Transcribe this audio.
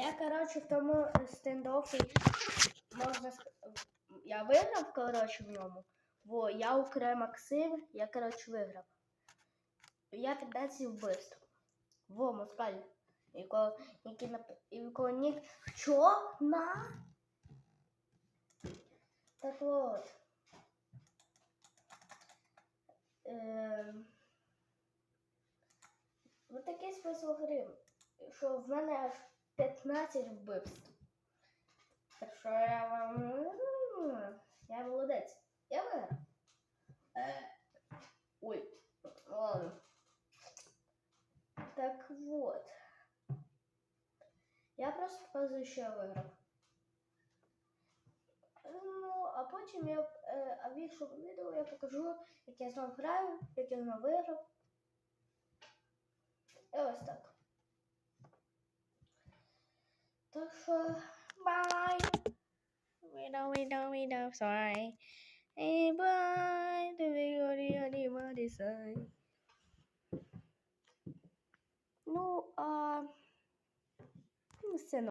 Я, коротше, в тому стендофі можна Я виграв, коротше, в ньому. Во, я украв Максим, я, коротше, виграв. Я 15 вбивств. Во, москаль. Якого, який нап... якого нік... Що? На? Так от. Ем... Ось такий смисл гри, що в мене аж 15 вбивств. Так що я вам. м, Я молодець. Я виграв. Е, Ой, ладно. Так вот. Я просто показую, що я виграв. Ну, а потім я е, а в іншому відео я покажу, як я знов граю, як я знов виграв. І ось так. so for bye. Wait up, wait up, wait up, sorry. Hey, bye. The big body, body, body, sorry. No, um.